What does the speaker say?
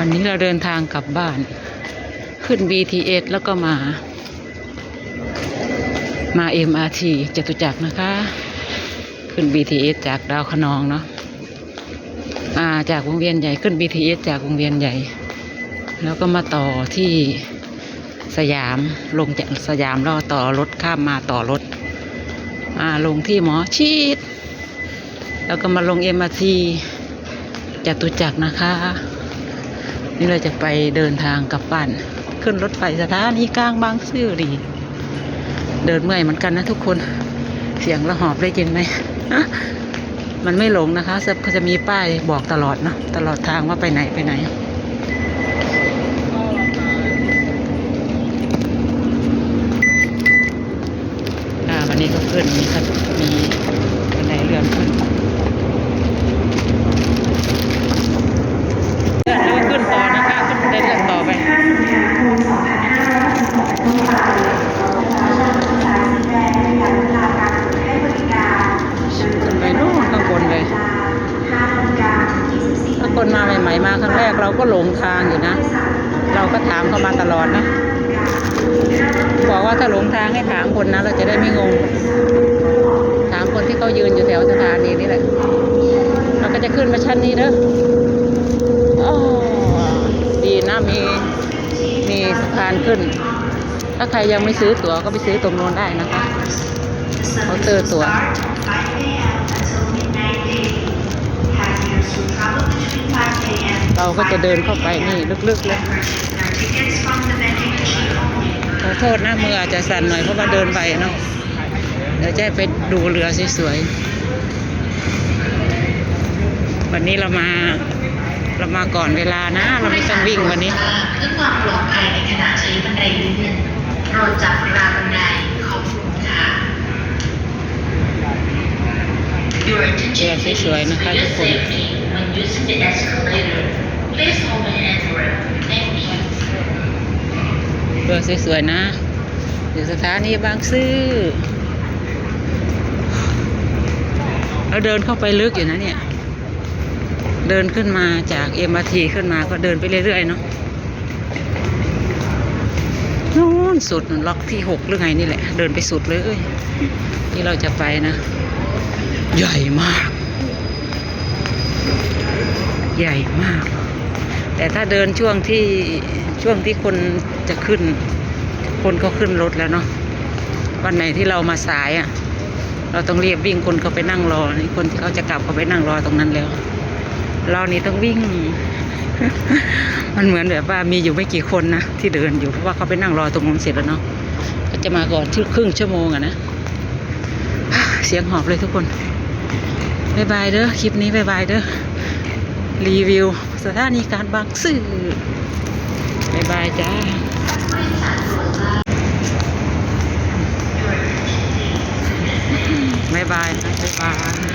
วันนี้เราเดินทางกลับบ้าน ขึ้น BTS แล้วก็มา มา MRT จตุจักรนะคะ ขึ้น BTS จากดาวคะนองเนาะอ่าจากวงเวียนใหญ่ขึ้น BTS จากวงเวียนใหญ่ แล้วก็มาต่อที่สยามลงจากสยามแล้วต่อรถข้ามมาต่อรถอ่าลงที่หมอชิดแล้วก็มาลง MRT จตุจักรนะคะ นี่เราจะไปเดินทางกลับบ้าน ขึ้นรถไฟสถานีกลางบางซื่อดีเดินเมื่อยเหมือนกันนะทุกคนเสียงระหอบได้ยินไหมมันไม่หลงนะคะจะจะมีป้ายบอกตลอดเนาะตลอดทางว่าไปไหนไปไหนอ่าวันนี้ก็ขึ้นมีครับมีบันไดเลื่อนขึ้น เลื่อนแล้วก็ขึ้นต่อนะคะขึ้นบันไดเลื่อนต่อไปขึ้นไปนู่นข้างบนเลยถ้าคน มาครั้งแรกเราก็หลงทางอยู่นะ เราก็ถามเขามาตลอดนะ บอกว่าถ้าหลงทางให้ถามคนนะเราจะได้ไม่งง ถามคนที่เขายืนอยู่แถวสถานีนี่แหละเราก็จะขึ้นมาชั้นนี้เด้อโอ้ดีนะมีมีสะพานขึ้น ถ้าใครยังไม่ซื้อตั๋วก็ไปซื้อตรงโน้นได้นะคะเขาเตอร์ตั๋ว เราก็จะเดินเข้าไปนี่ลึกๆเลยขอโทษนะมืออาจจะสั่นหน่อยเพราะว่าเดินไปเนาะเดี๋ยวจะไปดูเรือสวยๆวันนี้เรามาเรามาก่อนเวลานะ เราไม่ต้องวิ่งวันนี้เพื่อความปลอดภัยในขณะใช้บันไดเลื่อนโปรดจับราวบันไดขอบคุณค่ะเรือสวยๆนะคะทุกคน รือสวยๆนะอยู่สถานีบางซื่อเราเดินเข้าไปลึกอยู่นะเนี่ย เดินขึ้นมาจากเอ็มอาทีขึ้นมาก็เดินไปเรื่อยๆเนาะนู่นสุดล็อกที่หกหรือไงนี่แหละ เดินไปสุดเลยที่เราจะไปนะ ใหญ่มาก ใหญ่มาก แต่ถ้าเดินช่วงที่ช่วงที่คนจะขึ้น คนก็ขึ้นรถแล้วเนาะวันไหนที่เรามาสายอะ่ะ เราต้องเรียบวิ่งคนเขาไปนั่งรอนี่คนที่เขาจะกลับเขาไปนั่งรอตรงนั้นแล้ว เรานี่ต้องวิ่ง มันเหมือนแบบว่ามีอยู่ไม่กี่คนนะที่เดินอยู่เพราะว่าเขาไปนั่งรอตรงนู้นเสร็จแล้วเนาะก็จะมาก่อนชื่ครึ่งชั่วโมงอะนะเสียงหอบเลยทุกคนบายบายเด้อคลิปนี้บายบายเด้อ รีวิว สถานีการบางซื่อบายบายจ้าบายบายบายบาย